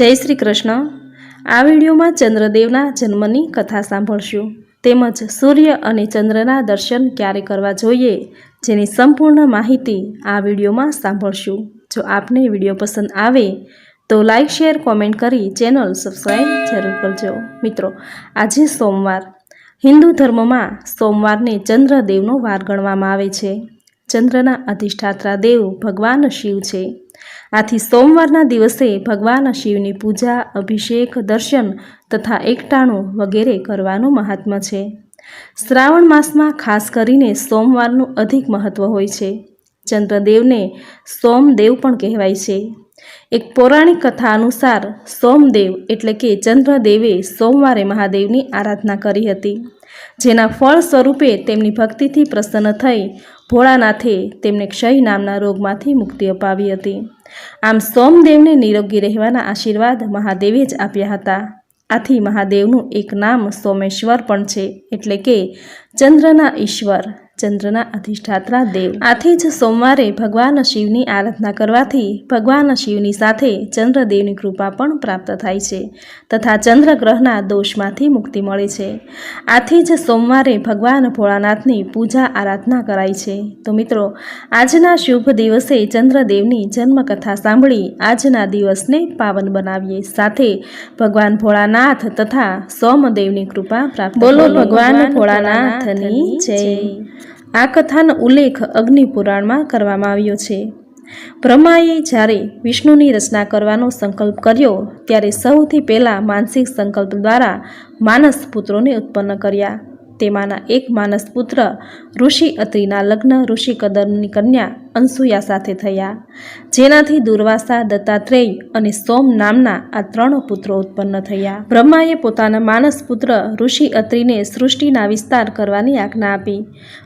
જય શ્રી કૃષ્ણ. આ વિડીયોમાં ચંદ્રદેવના જન્મની કથા સાંભળશું. તેમજ સૂર્ય અને ચંદ્રના દર્શન ક્યારે કરવા જોઈએ, જેની સંપૂર્ણ માહિતી આ વિડીયોમાં સાંભળશું. જો આપને વીડિયો પસંદ આવે, તો લાઇક શેર, કોમેન્ટ કરી ચેનલ સબસ્ક્રાઈબ જરૂર કરજો. મિત્રો, આજે સોમવાર. હિન્દુ ધર્મમાં સોમવારને ચંદ્રદેવનો વાર ગણવામાં આવે છે. ચંદ્રના અધિષ્ઠાત્રા દેવ ભગવાન શિવ છે. આથી સોમવારના દિવસે ભગવાન શિવની પૂજા, અભિષેક, દર્શન તથા એકટાણું વગેરે કરવાનું મહાત્મ્ય છે. શ્રાવણ માસમાં ખાસ કરીને સોમવારનું અધિક મહત્વ હોય છે. ચંદ્રદેવને સોમદેવ પણ કહેવાય છે. એક પૌરાણિક કથા અનુસાર સોમદેવ એટલે કે ચંદ્રદેવે સોમવારે મહાદેવની આરાધના કરી હતી. જેના ફળ સ્વરૂપે તેમની ભક્તિથી પ્રસન્ન થઈ ભોળાનાથે તેમને ક્ષય નામના રોગમાંથી મુક્તિ અપાવી હતી. આમ સોમદેવને નિરોગી રહેવાના આશીર્વાદ મહાદેવે જ આપ્યા હતા. આથી મહાદેવનું એક નામ સોમેશ્વર પણ છે, એટલે કે ચંદ્રના ઈશ્વર. ચંદ્રના અધિષ્ઠાત્રા દેવ. આથી જ સોમવારે ભગવાન શિવની આરાધના કરવાથી ભગવાન શિવની સાથે ચંદ્રદેવની કૃપા પણ પ્રાપ્ત થાય છે તથા ચંદ્રગ્રહના દોષમાંથી મુક્તિ મળે છે. આથી જ સોમવારે ભગવાન ભોળાનાથની પૂજા આરાધના કરાય છે. તો મિત્રો આજના શુભ દિવસે ચંદ્રદેવની જન્મકથા સાંભળી આજના દિવસને પાવન બનાવીએ. સાથે ભગવાન ભોળાનાથ તથા સોમદેવની કૃપા પ્રાપ્ત બોલો ભગવાન ભોળાનાથની જય. આ કથાનો ઉલ્લેખ અગ્નિપુરાણમાં કરવામાં આવ્યો છે. બ્રહ્માએ જ્યારે વિષ્ણુની રચના કરવાનો સંકલ્પ કર્યો, ત્યારે સૌથી પહેલાં માનસિક સંકલ્પ દ્વારા માનસ પુત્રોને ઉત્પન્ન કર્યા. તેમાંના એક માનસ પુત્ર, ઋષિ અત્રિના લગ્ન, ઋષિ કદમની કન્યા અંસુયા સાથે થયા. જેનાથી દુર્વાસા, દત્તાત્રેય અને સોમ નામના આ ત્રણ પુત્રો ઉત્પન્ન થયા. બ્રહ્માએ પોતાના માનસ પુત્ર, ઋષિ અત્રિને સૃષ્ટિના વિસ્તાર કરવાની આજ્ઞા આપી.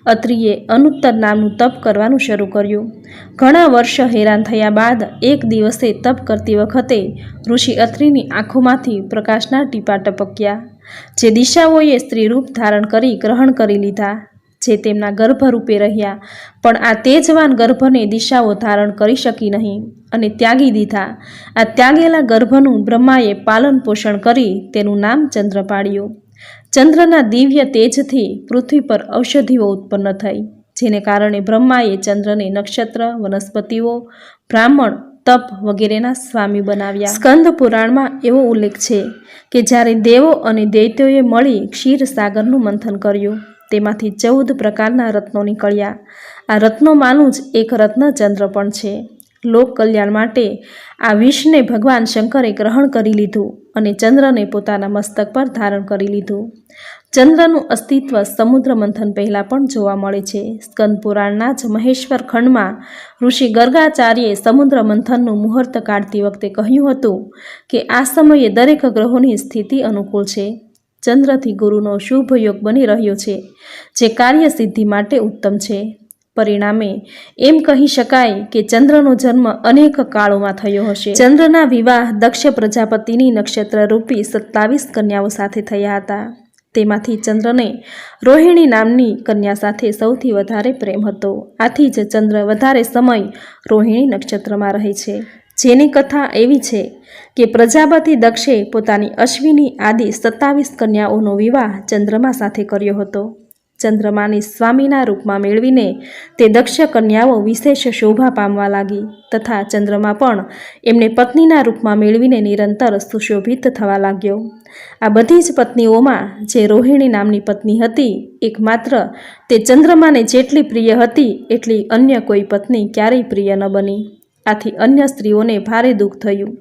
અત્રિએ અનુત્તર નામનું તપ કરવાનું શરૂ કર્યું. ઘણા વર્ષ હેરાન થયા બાદ એક દિવસે તપ કરતી વખતે ઋષિ અત્રિની આંખોમાંથી પ્રકાશના ટીપા ટપક્યા. જે દિશાઓએ સ્ત્રી રૂપ ધારણ કરી ગ્રહણ કરી લીધા, જે તેમના ગર્ભરૂપે રહ્યા. પણ આ તેજવાન ગર્ભને દિશાઓ ધારણ કરી શકી નહીં અને ત્યાગી દીધા. આ ત્યાગેલા ગર્ભનું બ્રહ્માએ પાલન પોષણ કરી તેનું નામ ચંદ્ર પાડ્યું. ચંદ્રના દિવ્ય તેજથી પૃથ્વી પર ઔષધિઓ ઉત્પન્ન થઈ, જેને કારણે બ્રહ્માએ ચંદ્રને નક્ષત્ર, વનસ્પતિઓ, બ્રાહ્મણ તપ વગેરેના સ્વામી બનાવ્યા. સ્કંદ પુરાણમાં એવો ઉલ્લેખ છે કે જ્યારે દેવો અને દૈત્યોએ મળી ક્ષીરસાગરનું મંથન કર્યું, તેમાંથી ચૌદ પ્રકારના રત્નો નીકળ્યા. આ રત્નોમાંનું જ એક રત્ન ચંદ્ર પણ છે. લોક કલ્યાણ માટે આ વિષને ભગવાન શંકરે ગ્રહણ કરી લીધું અને ચંદ્રને પોતાના મસ્તક પર ધારણ કરી લીધું. ચંદ્રનું અસ્તિત્વ સમુદ્ર મંથન પહેલાં પણ જોવા મળે છે. સ્કંદ પુરાણના જ મહેશ્વર ખંડમાં ઋષિ ગર્ગાચાર્યે સમુદ્ર મંથનનું મુહૂર્ત કાઢતી વખતે કહ્યું હતું કે આ સમયે દરેક ગ્રહોની સ્થિતિ અનુકૂળ છે. ચંદ્રથી ગુરુનો શુભ યોગ બની રહ્યો છે, જે કાર્ય સિદ્ધિ માટે ઉત્તમ છે. પરિણામે એમ કહી શકાય કે ચંદ્રનો જન્મ અનેક કાળોમાં થયો હશે. ચંદ્રના વિવાહ દક્ષ પ્રજાપતિની નક્ષત્ર રૂપી સત્તાવીસ કન્યાઓ સાથે થયા હતા. તેમાંથી ચંદ્રને રોહિણી નામની કન્યા સાથે સૌથી વધારે પ્રેમ હતો. આથી જ ચંદ્ર વધારે સમય રોહિણી નક્ષત્રમાં રહે છે. જેની કથા એવી છે કે પ્રજાપતિ દક્ષે પોતાની અશ્વિની આદિ સત્તાવીસ કન્યાઓનો વિવાહ ચંદ્રમા સાથે કર્યો હતો. ચંદ્રમાને સ્વામીના રૂપમાં મેળવીને તે દક્ષ કન્યાઓ વિશેષ શોભા પામવા લાગી તથા ચંદ્રમા પણ એમને પત્નીના રૂપમાં મેળવીને નિરંતર સુશોભિત થવા લાગ્યો. આ બધી જ પત્નીઓમાં જે રોહિણી નામની પત્ની હતી, એકમાત્ર તે ચંદ્રમાને જેટલી પ્રિય હતી, એટલી અન્ય કોઈ પત્ની ક્યારેય પ્રિય ન બની. આથી અન્ય સ્ત્રીઓને ભારે દુઃખ થયું.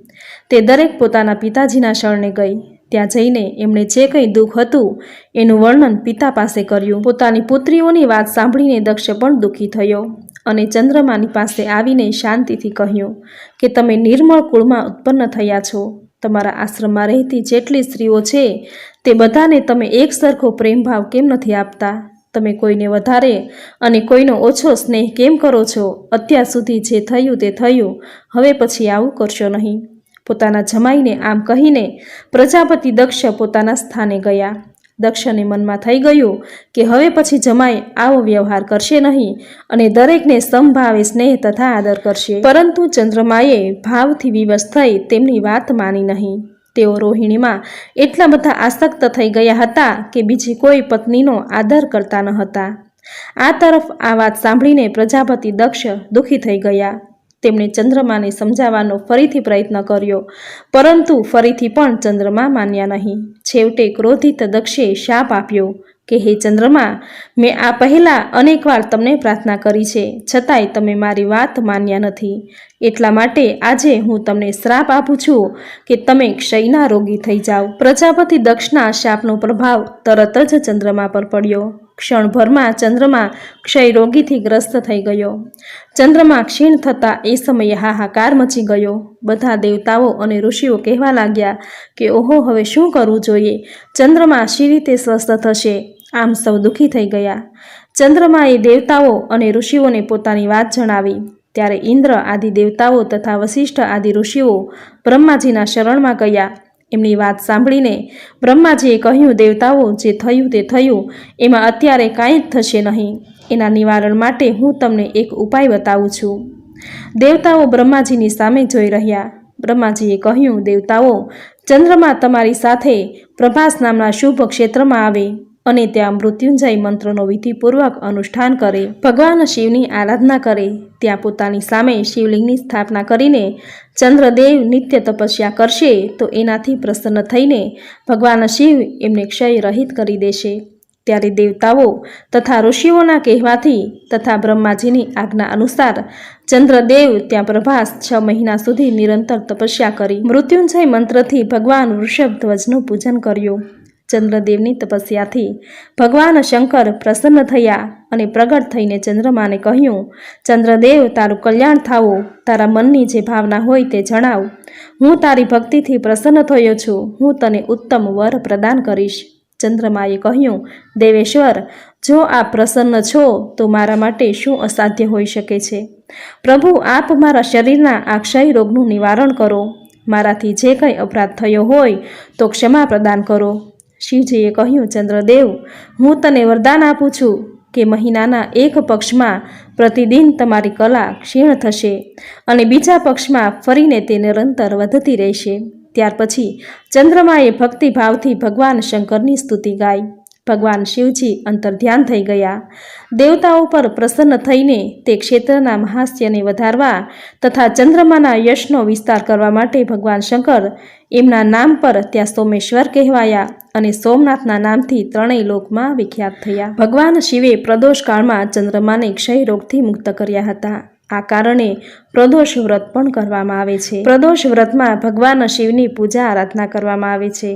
તે દરેક પોતાના પિતાજીના શરણે ગઈ. ત્યાં જઈને એમણે જે કંઈ દુઃખ હતું, એનું વર્ણન પિતા પાસે કર્યું. પોતાની પુત્રીઓની વાત સાંભળીને દક્ષ પણ દુઃખી થયો અને ચંદ્રમાની પાસે આવીને શાંતિથી કહ્યું કે, તમે નિર્મળ કુળમાં ઉત્પન્ન થયા છો. તમારા આશ્રમમાં રહેતી જેટલી સ્ત્રીઓ છે, તે બધાને તમે એક સરખો પ્રેમભાવ કેમ નથી આપતા? તમે કોઈને વધારે અને કોઈનો ઓછો સ્નેહ કેમ કરો છો? અત્યાર સુધી જે થયું તે થયું, હવે પછી આવું કરશો નહીં. પોતાના જમાઈને આમ કહીને પ્રજાપતિ દક્ષ પોતાના સ્થાને ગયા. દક્ષને મનમાં થઈ ગયું કે હવે પછી જમાઈ આવો વ્યવહાર કરશે નહીં અને દરેકને સમભાવે સ્નેહ તથા આદર કરશે. પરંતુ ચંદ્રમાએ ભાવથી વિવશ થઈ તેમની વાત માની નહીં. તેઓ રોહિણીમાં એટલા બધા આસક્ત થઈ ગયા હતા કે બીજી કોઈ પત્નીનો આદર કરતા ન હતા. આ તરફ આ વાત સાંભળીને પ્રજાપતિ દક્ષ દુઃખી થઈ ગયા. તેમણે ચંદ્રમાને સમજાવવાનો ફરીથી પ્રયત્ન કર્યો. પરંતુ ફરીથી પણ ચંદ્રમા માન્યા નહીં. છેવટે ક્રોધિત દક્ષે શાપ આપ્યો કે, હે ચંદ્રમા, મેં આ પહેલાં અનેકવાર તમને પ્રાર્થના કરી છે. છતાંય તમે મારી વાત માન્યા નથી. એટલા માટે આજે હું તમને શ્રાપ આપું છું કે તમે ક્ષયના રોગી થઈ જાઓ. પ્રજાપતિ દક્ષના શાપનો પ્રભાવ તરત જ ચંદ્રમા પર પડ્યો. ક્ષણભરમાં ચંદ્રમા ક્ષય રોગીથી ગ્રસ્ત થઈ ગયો. ચંદ્રમા ક્ષીણ થતાં એ સમયે હાહાકાર મચી ગયો. બધા દેવતાઓ અને ઋષિઓ કહેવા લાગ્યા કે, ઓહો, હવે શું કરવું જોઈએ? ચંદ્રમા શી રીતે સ્વસ્થ થશે? આમ સૌ દુઃખી થઈ ગયા. ચંદ્રમાએ દેવતાઓ અને ઋષિઓને પોતાની વાત જણાવી. ત્યારે ઇન્દ્ર આદિ દેવતાઓ તથા વશિષ્ઠ આદિ ઋષિઓ બ્રહ્માજીના શરણમાં ગયા. એમની વાત સાંભળીને બ્રહ્માજીએ કહ્યું, દેવતાઓ જે થયું તે થયું, એમાં અત્યારે કાંઈ જ થશે નહીં. એના નિવારણ માટે હું તમને એક ઉપાય બતાવું છું. દેવતાઓ બ્રહ્માજીની સામે જોઈ રહ્યા. બ્રહ્માજીએ કહ્યું, દેવતાઓ, ચંદ્રમા તમારી સાથે પ્રભાસ નામના શુભ ક્ષેત્રમાં આવે અને ત્યાં મૃત્યુંજય મંત્રનો વિધિપૂર્વક અનુષ્ઠાન કરે. ભગવાન શિવની આરાધના કરે. ત્યાં પોતાની સામે શિવલિંગની સ્થાપના કરીને ચંદ્રદેવ નિત્ય તપસ્યા કરશે, તો એનાથી પ્રસન્ન થઈને ભગવાન શિવ એમને ક્ષય રહિત કરી દેશે. ત્યારે દેવતાઓ તથા ઋષિઓના કહેવાથી તથા બ્રહ્માજીની આજ્ઞા અનુસાર ચંદ્રદેવ ત્યાં પ્રભાસ છ મહિના સુધી નિરંતર તપસ્યા કરી મૃત્યુંજય મંત્રથી ભગવાન વૃષભધ્વજનું પૂજન કર્યું. ચંદ્રદેવની તપસ્યાથી ભગવાન શંકર પ્રસન્ન થયા અને પ્રગટ થઈને ચંદ્રમાને કહ્યું, ચંદ્રદેવ, તારું કલ્યાણ થાવો તારા મનની જે ભાવના હોય તે જણાવ. હું તારી ભક્તિથી પ્રસન્ન થયો છું. હું તને ઉત્તમ વર પ્રદાન કરીશ. ચંદ્રમાએ કહ્યું, દેવેશ્વર, જો આપ પ્રસન્ન છો, તો મારા માટે શું અસાધ્ય હોઈ શકે છે? પ્રભુ, આપ મારા શરીરના આ ક્ષય રોગનું નિવારણ કરો. મારાથી જે કંઈ અપરાધ થયો હોય, તો ક્ષમા પ્રદાન કરો. શિવજીએ કહ્યું, ચંદ્રદેવ, હું તને વરદાન આપું છું કે મહિનાના એક પક્ષમાં પ્રતિદિન તમારી કલા ક્ષીણ થશે અને બીજા પક્ષમાં ફરીને તે નિરંતર વધતી રહેશે. ત્યાર પછી ચંદ્રમાએ ભક્તિભાવથી ભગવાન શંકરની સ્તુતિ ગાઈ. ભગવાન શિવજી અંતર્ધ્યાન થઈ ગયા. દેવતાઓ પર પ્રસન્ન થઈને તે ક્ષેત્રના મહાસ્યને વધારવા તથા ચંદ્રમાના યશનો વિસ્તાર કરવા માટે ભગવાન શંકર એમના નામ પર ત્યાં સોમેશ્વર કહેવાયા અને સોમનાથના નામથી ત્રણેય લોકમાં વિખ્યાત થયા. ભગવાન શિવે પ્રદોષકાળમાં ચંદ્રમાને ક્ષય રોગથી મુક્ત કર્યા હતા. આ કારણે પ્રદોષ વ્રત પણ કરવામાં આવે છે. પ્રદોષ વ્રતમાં ભગવાન શિવની પૂજા આરાધના કરવામાં આવે છે.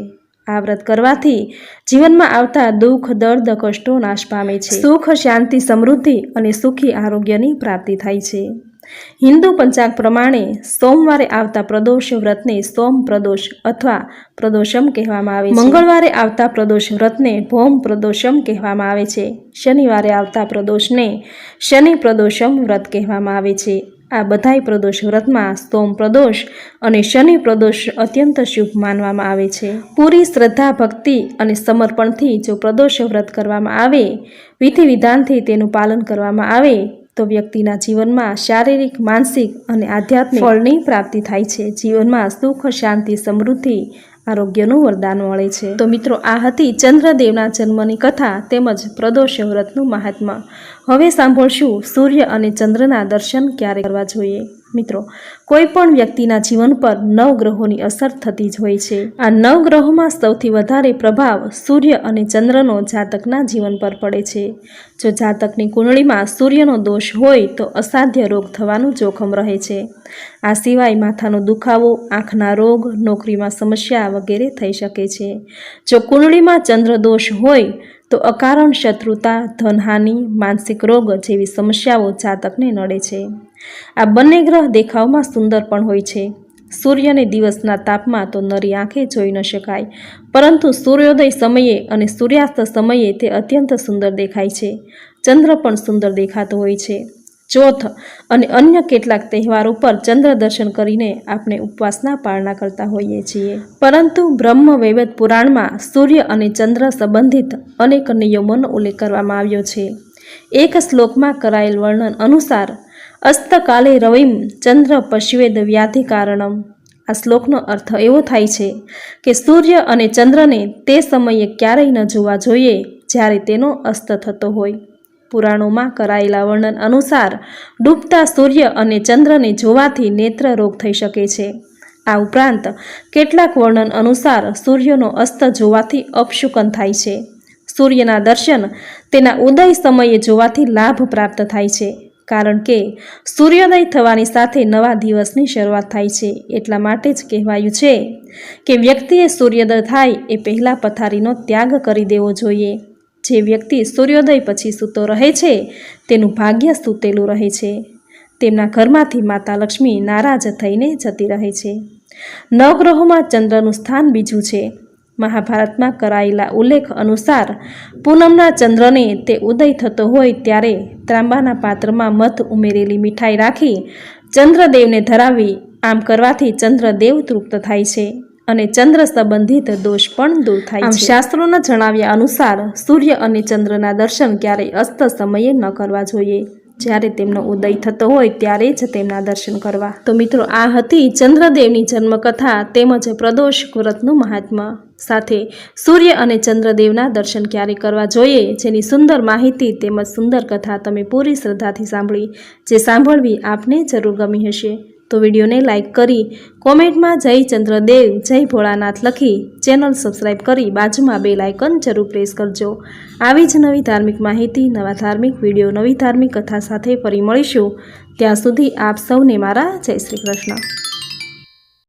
આ વ્રત કરવાથી જીવનમાં આવતા દુઃખ, દર્દ, કષ્ટો નાશ પામે છે. સુખ, શાંતિ, સમૃદ્ધિ અને સુખી આરોગ્યની પ્રાપ્તિ થાય છે. હિન્દુ પંચાંગ પ્રમાણે સોમવારે આવતા પ્રદોષ વ્રતને સોમ પ્રદોષ અથવા પ્રદોષમ કહેવામાં આવે છે. મંગળવારે આવતા પ્રદોષ વ્રતને ભૌમ પ્રદોષમ કહેવામાં આવે છે. શનિવારે આવતા પ્રદોષને શનિ પ્રદોષમ વ્રત કહેવામાં આવે છે. આ બધાય પ્રદોષ વ્રતમાં સ્તોમ પ્રદોષ અને શનિ પ્રદોષ અત્યંત શુભ માનવામાં આવે છે. પૂરી શ્રદ્ધા, ભક્તિ અને સમર્પણથી જો પ્રદોષ વ્રત કરવામાં આવે વિધિ વિધાનથી તેનું પાલન કરવામાં આવે, તો વ્યક્તિના જીવનમાં શારીરિક, માનસિક અને આધ્યાત્મિક ફળની પ્રાપ્તિ થાય છે. જીવનમાં સુખ, શાંતિ, સમૃદ્ધિ આરોગ્યનું વરદાન મળે છે. તો મિત્રો, આ હતી ચંદ્રદેવના જન્મની કથા તેમજ પ્રદોષ વ્રતનું મહાત્મા. હવે સાંભળશું સૂર્ય અને ચંદ્રના દર્શન ક્યારે કરવા જોઈએ. મિત્રો કોઈ પણ વ્યક્તિના જીવન પર નવ ગ્રહોની અસર થતી જ હોય છે. આ નવ ગ્રહોમાં સૌથી વધારે પ્રભાવ સૂર્ય અને ચંદ્રનો જાતકના જીવન પર પડે છે. જો જાતકની કુંડળીમાં સૂર્યનો દોષ હોય તો અસાધ્ય રોગ થવાનું જોખમ રહે છે. આ સિવાય માથાનો દુખાવો, આંખના રોગ, નોકરીમાં સમસ્યા વગેરે થઈ શકે છે. જો કુંડળીમાં ચંદ્ર દોષ હોય તો અકારણ શત્રુતા, ધનહાનિ, માનસિક રોગ જેવી સમસ્યાઓ જાતકને નડે છે. આ બંને ગ્રહ દેખાવમાં સુંદર પણ હોય છે. સૂર્યને દિવસના તાપમાં તો નરી આંખે જોઈ ન શકાય, પરંતુ સૂર્યોદય સમયે અને સૂર્યાસ્ત સમયે તે અત્યંત સુંદર દેખાય છે. ચંદ્ર પણ સુંદર દેખાતો હોય છે. ચોથ અને અન્ય કેટલાક તહેવારો પર ચંદ્ર દર્શન કરીને આપણે ઉપવાસના પાળના કરતા હોઈએ છીએ. પરંતુ બ્રહ્મ વૈવત પુરાણમાં સૂર્ય અને ચંદ્ર સંબંધિત અનેક નિયમોનો ઉલ્લેખ કરવામાં આવ્યો છે. એક શ્લોકમાં કરાયેલ વર્ણન અનુસાર અસ્તકાલે રવિમ ચંદ્ર પશ્વેદ વ્યાધિ કારણમ. આ શ્લોકનો અર્થ એવો થાય છે કે સૂર્ય અને ચંદ્રને તે સમયે ક્યારેય ન જોવા જોઈએ જ્યારે તેનો અસ્ત થતો હોય. પુરાણોમાં કરાયેલા વર્ણન અનુસાર ડૂબતા સૂર્ય અને ચંદ્રને જોવાથી નેત્ર રોગ થઈ શકે છે. આ ઉપરાંત કેટલાક વર્ણન અનુસાર સૂર્યનો અસ્ત જોવાથી અપશુકન થાય છે. સૂર્યના દર્શન તેના ઉદય સમયે જોવાથી લાભ પ્રાપ્ત થાય છે. કારણ કે સૂર્યોદય થવાની સાથે નવા દિવસની શરૂઆત થાય છે. એટલા માટે જ કહેવાયું છે કે વ્યક્તિએ સૂર્યોદય થાય એ પહેલાં પથારીનો ત્યાગ કરી દેવો જોઈએ. જે વ્યક્તિ સૂર્યોદય પછી સૂતો રહે છે, તેનું ભાગ્ય સૂતેલું રહે છે. તેમના ઘરમાંથી માતા લક્ષ્મી નારાજ થઈને જતી રહે છે. નવગ્રહોમાં ચંદ્રનું સ્થાન બીજું છે. મહાભારતમાં કરાયેલા ઉલ્લેખ અનુસાર પૂનમના ચંદ્રને તે ઉદય થતો હોય ત્યારે ત્રાંબાના પાત્રમાં મધ ઉમેરેલી મીઠાઈ રાખી ચંદ્રદેવને ધરાવી આમ કરવાથી ચંદ્રદેવ તૃપ્ત થાય છે અને ચંદ્ર સંબંધિત દોષ પણ દૂર થાય છે. શાસ્ત્રોના જણાવ્યા અનુસાર સૂર્ય અને ચંદ્રના દર્શન ક્યારેય અસ્ત સમયે ન કરવા જોઈએ. જ્યારે તેમનો ઉદય થતો હોય ત્યારે જ તેમના દર્શન કરવા. તો મિત્રો આ હતી ચંદ્રદેવની જન્મકથા તેમજ પ્રદોષ વ્રતનું મહાત્મા સાથે સૂર્ય અને ચંદ્રદેવના દર્શન ક્યારે કરવા જોઈએ? જેની સુંદર માહિતી તેમજ સુંદર કથા તમે પૂરી શ્રદ્ધાથી સાંભળી, જે સાંભળવી આપને જરૂર ગમી હશે. તો વિડીયોને લાઇક કરી, કોમેન્ટમાં જય ચંદ્રદેવ, જય ભોળાનાથ લખી, ચેનલ સબસ્ક્રાઈબ કરી બાજુમાં બે લાઇકન જરૂર પ્રેસ કરજો. આવી જ નવી ધાર્મિક માહિતી, નવા ધાર્મિક વીડિયો, નવી ધાર્મિક કથા સાથે ફરી મળીશું. ત્યાં સુધી આપ સૌને મારા જય શ્રી કૃષ્ણ.